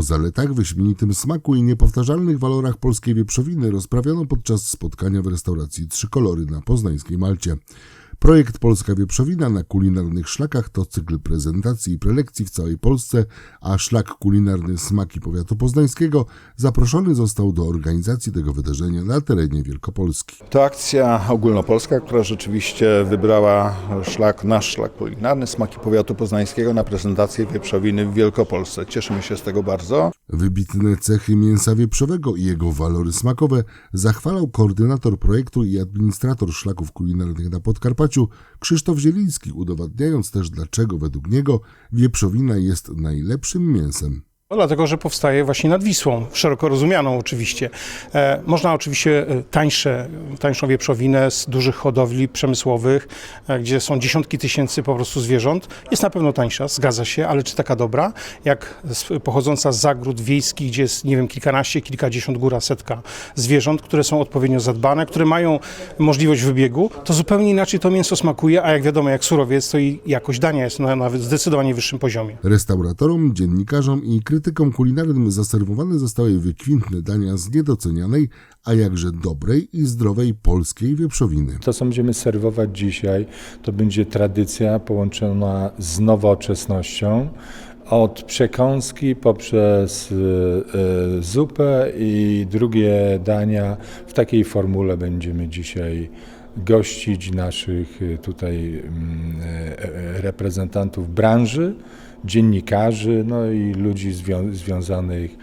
O zaletach, wyśmienitym smaku i niepowtarzalnych walorach polskiej wieprzowiny rozprawiano podczas spotkania w restauracji Trzy Kolory na poznańskiej Malcie. Projekt Polska Wieprzowina na kulinarnych szlakach to cykl prezentacji i prelekcji w całej Polsce, a szlak kulinarny Smaki Powiatu Poznańskiego zaproszony został do organizacji tego wydarzenia na terenie Wielkopolski. To akcja ogólnopolska, która rzeczywiście wybrała szlak, nasz szlak kulinarny, smaki powiatu poznańskiego na prezentację wieprzowiny w Wielkopolsce. Cieszymy się z tego bardzo. Wybitne cechy mięsa wieprzowego i jego walory smakowe zachwalał koordynator projektu i administrator szlaków kulinarnych na Podkarpaciu Krzysztof Zieliński, udowadniając też dlaczego według niego wieprzowina jest najlepszym mięsem. No, dlatego, że powstaje właśnie nad Wisłą, szeroko rozumianą oczywiście. E, można oczywiście e, tańsze, tańszą wieprzowinę z dużych hodowli przemysłowych, e, gdzie są dziesiątki tysięcy po prostu zwierząt. Jest na pewno tańsza, zgadza się, ale czy taka dobra, jak z, pochodząca z zagród wiejskich, gdzie jest, nie wiem, kilkanaście, kilkadziesiąt, góra setka zwierząt, które są odpowiednio zadbane, które mają możliwość wybiegu, to zupełnie inaczej to mięso smakuje, a jak wiadomo, jak surowiec, to i jakość dania jest na nawet zdecydowanie wyższym poziomie. Restauratorom, dziennikarzom i krytykom kulinarnym zaserwowane zostały wykwintne dania z niedocenianej, a jakże dobrej i zdrowej polskiej wieprzowiny. To, co będziemy serwować dzisiaj, to będzie tradycja połączona z nowoczesnością. Od przekąski poprzez y, y, zupę i drugie dania w takiej formule będziemy dzisiaj gościć naszych y, tutaj mm, e, e, reprezentantów branży, dziennikarzy, no i ludzi zwią- związanych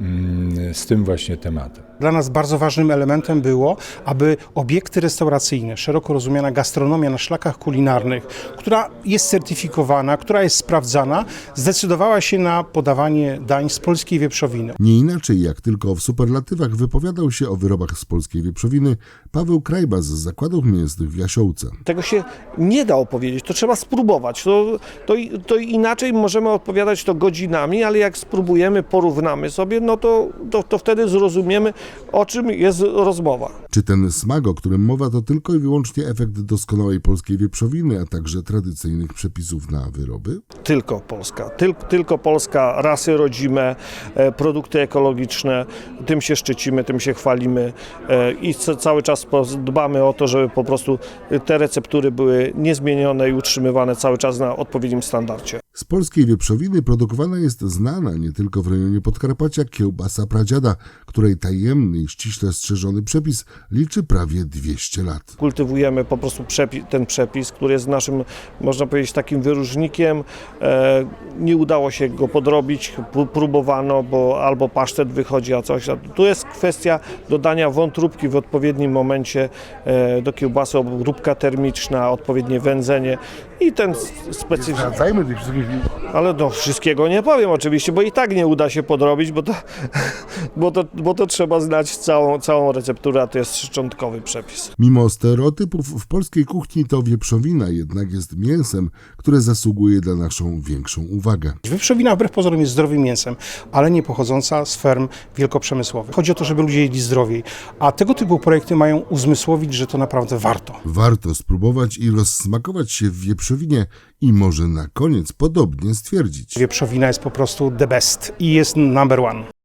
mm, z tym właśnie tematem. Dla nas bardzo ważnym elementem było, aby obiekty restauracyjne, szeroko rozumiana gastronomia na szlakach kulinarnych, która jest certyfikowana, która jest sprawdzana, zdecydowała się na podawanie dań z polskiej wieprzowiny. Nie inaczej jak tylko w superlatywach wypowiadał się o wyrobach z polskiej wieprzowiny Paweł Krajba z zakładów mięsnych w Jasiołce. Tego się nie da opowiedzieć, to trzeba spróbować. To, to, to inaczej możemy odpowiadać to godzinami, ale jak spróbujemy, porównamy sobie, no to, to, to wtedy zrozumiemy, o czym jest rozmowa. Czy ten smak, o którym mowa, to tylko i wyłącznie efekt doskonałej polskiej wieprzowiny, a także tradycyjnych przepisów na wyroby? Tylko Polska, Tyl, tylko Polska, rasy rodzime, e, produkty ekologiczne, tym się szczycimy, tym się chwalimy e, i ca- cały czas dbamy o to, żeby po prostu te receptury były niezmienione i utrzymywane cały czas na odpowiednim standardzie. Z polskiej wieprzowiny produkowana jest znana nie tylko w rejonie Podkarpacia kiełbasa pradziada, której tajemny i ściśle strzeżony przepis liczy prawie 200 lat. kultywujemy po prostu przepi- ten przepis, który jest naszym, można powiedzieć, takim wyróżnikiem. E, nie udało się go podrobić, próbowano, bo albo pasztet wychodzi, a coś. A tu jest kwestia dodania wątróbki w odpowiednim momencie e, do kiełbasy, obróbka termiczna, odpowiednie wędzenie i ten specyficzny. Wracajmy tych wszystkich Ale no, wszystkiego nie powiem oczywiście, bo i tak nie uda się podrobić, bo to, bo to, bo to trzeba znać całą, całą recepturę, a to jest szczątkowy przepis. Mimo stereotypów w polskiej kuchni to wieprzowina jednak jest mięsem, które zasługuje na naszą większą uwagę. Wieprzowina wbrew pozorom jest zdrowym mięsem, ale nie pochodząca z ferm wielkoprzemysłowych. Chodzi o to, żeby ludzie jedli zdrowiej, a tego typu projekty mają uzmysłowić, że to naprawdę warto. Warto spróbować i rozsmakować się w wieprzowinie i może na koniec podobnie stwierdzić. Wieprzowina jest po prostu the best i jest number one.